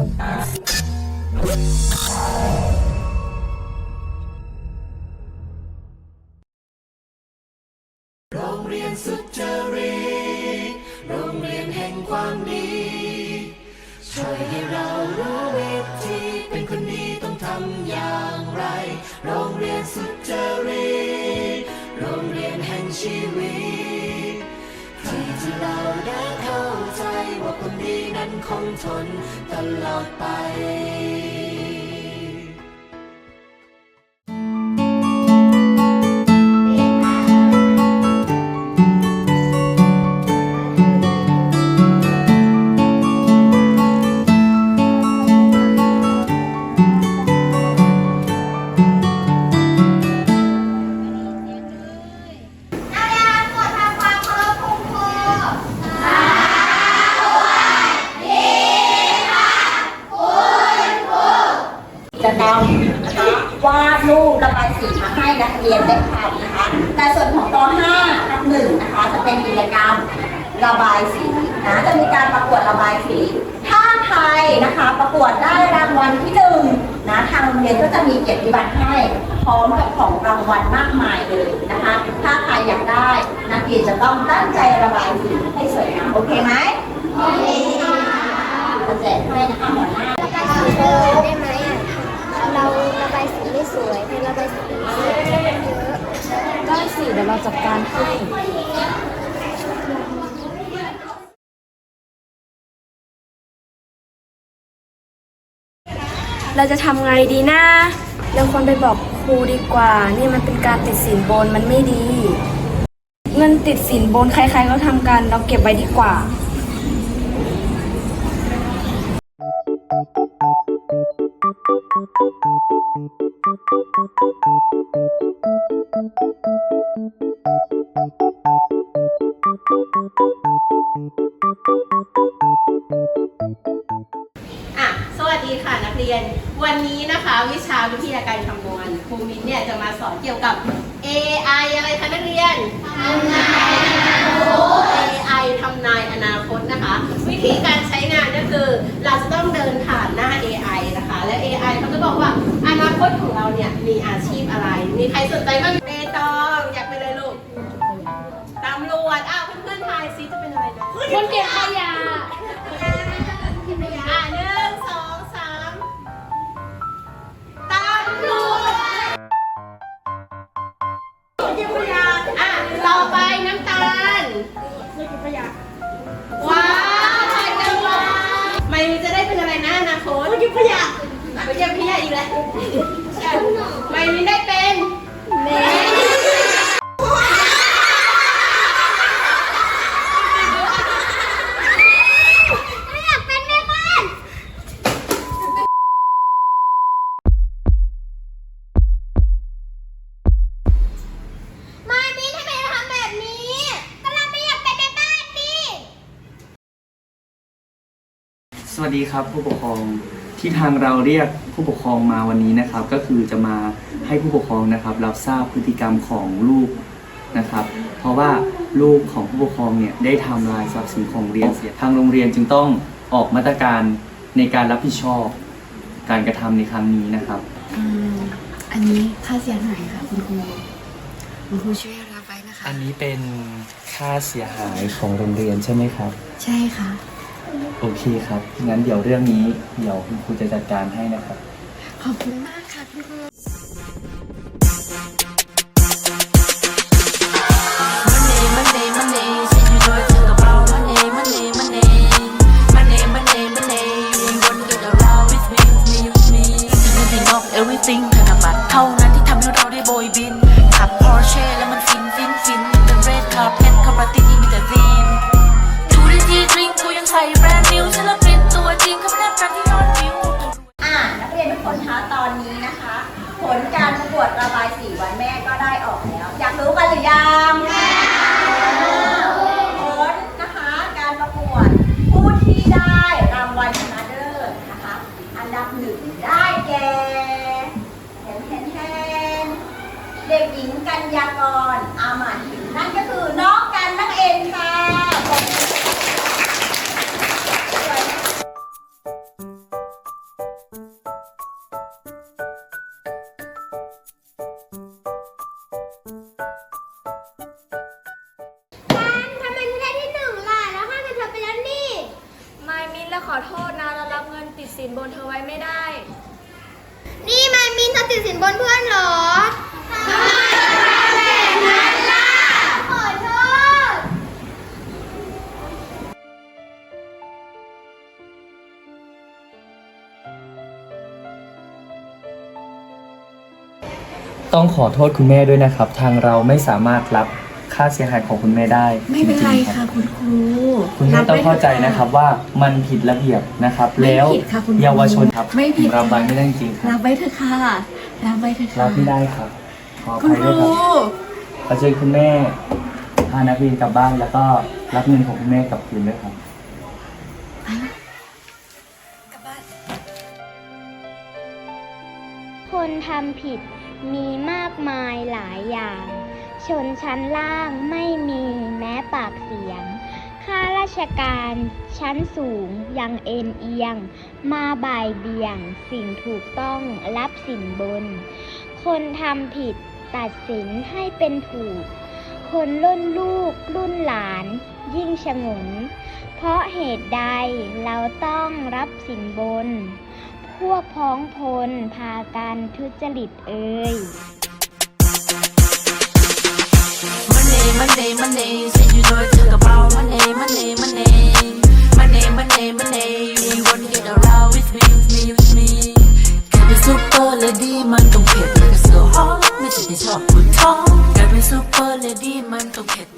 โรงเรียนสุจริตโรงเรียนแห่งความดีช่วยให้เรารู้วิธีเป็นคนดีต้องทำอย่างไร โรงเรียนสุจริตโรงเรียนแห่งชีวิตที่ที่เรา ใจว่าคนดีนั้นคงทนตลอดไป ระบายสีมาให้นักเรียนได้ทำนะคะ แต่ส่วนของป .5 ทับหนึ่งนะคะจะเป็นกิจกรรมระบายสีนะจะมีการประกวดระบายสี ถ้าใครนะคะประกวดได้รางวัลที่หนึ่งนะทางโรงเรียนก็จะมีเกียรติบัตรให้พร้อมกับของรางวัลมากมายเลยนะคะ ถ้าใครอยากได้นักเรียนจะต้องตั้งใจระบายสีให้สวยงามโอเคไหมโอเคค่ะจะแจกให้นะคะหัวหน้า ระบายสีเธอได้ไหมอะ เราระบายสีไม่ สวยเธอระบายสีสวยเยอะได้สิเดี๋ยวเราจัดการให้เราจะทำไงดีนะ เราควรไปบอกครูดีกว่า นี่มันเป็นการติดสินบนมันไม่ดี เงินติดสินบนใครๆก็ทำกัน เราเก็บไว้ดีกว่า อะสวัสดีค่ะนักเรียน วันนี้นะคะวิชาวิทยาการคำนวณครูมินเนี่ยจะมาสอนเกี่ยวกับ AI อะไรคะนักเรียนทำนายอนาคต AI ทำนายอนาคตนะคะ วิธีการใช้งานก็คือ เราจะต้องเดินผ่านหน้า AI นะคะ และ AI เขาจะบอกว่าอนาคตของเราเนี่ยมีอาชีพอะไร มีใครสนใจบ้างเปตอง ขยะไปเก็บขยะอีกแล้วไม่มีได้เป็นแม่ไม่อยากเป็นแม่บ้านมามินทำไมทำแบบนี้ก็เราไม่อยากเป็นแม่บ้านดิสวัสดีครับผู้ปกครอง ที่ทางเราเรียกผู้ปกครองมาวันนี้นะครับ ก็คือจะมาให้ผู้ปกครองนะครับรับทราบพฤติกรรมของลูกนะครับ เพราะว่าลูกของผู้ปกครองเนี่ยได้ทำลายทรัพย์สินของโรงเรียนเสียทางโรงเรียนจึงต้องออกมาตรการในการรับผิดชอบ การกระทำในครั้งนี้นะครับอืมอันนี้ค่าเสียหายค่ะคุณครูคุณครูช่วยรับไว้นะคะ อันนี้เป็นค่าเสียหายของโรงเรียนใช่ไหมครับ ใช่ค่ะ โอเคครับ งั้นเดี๋ยวเรื่องนี้ เดี๋ยวคุณครูจะจัดการให้นะครับ ขอบคุณมากค่ะคุณครู ตอนนี้นะคะ ผลการประกวดระบายสีวันแม่ก็ได้ออกแล้ว อยากรู้กันหรือยังผลนะคะ การประกวดผู้ที่ได้รางวัลชนะเลิศนะคะ อันดับหนึ่งได้แก่แทนแทนแทนเด็กหญิงกัญญากรอามาหินนั่นก็ อโทษนะเรารับเงินติดสินบนเธอไว้ไม่ได้ นี่มันมินเธอติดสินบนเพื่อนเหรอทำไมแบบนั้นล่ะขอโทษ ต้องขอโทษคุณแม่ด้วยนะครับ ทางเราไม่สามารถรับ ค่าเสียหายของคุณแม่ได้ไม่เป็นไรจงๆค่ะ คุณครู คุณแม่ต้องเข้าใจนะครับว่ามันผิดระเบียบนะครับ ไม่แล้วผิดค่ะคุณครูเยาวชนครับไม่ผิดรับไว้ไม่ได้จริงๆครับรับไว้เถอะค่ะรับไว้เถอะค่ะรับไม่ได้ครับขออคุณภัยคด้วยรู ครับขอเชิญคุณแม่พานักเรียนกลับบ้านแล้วก็รับเงินของคุณแม่กลับคืนด้วยครับ คนทำผิดมีมากมายหลายอย่าง ชนชั้นล่างไม่มีแม้ปากเสียง ข้าราชการชั้นสูงยังเอ็นเอียง มาบ่ายเบี่ยง สิ่งถูกต้องรับสินบน คนทำผิดตัดสินให้เป็นถูก คนรุ่นลูกรุ่นหลาน ยิ่งชงน เพราะเหตุใดเราต้องรับสินบน พวกพ้องพลพากันทุจริตเอ่ย Money, money, money Say you know it's all about money, money, money Money, money, money You wanna get around with me, with me, with me กลายเป็นซูเปอร์เลดี้มันต้องเผ็ดแล้วก็เสือฮอตไม่ใช่ที่ชอบคุณท้องกลายเป็นซูเปอร์เลดี้มันต้องเผ็ด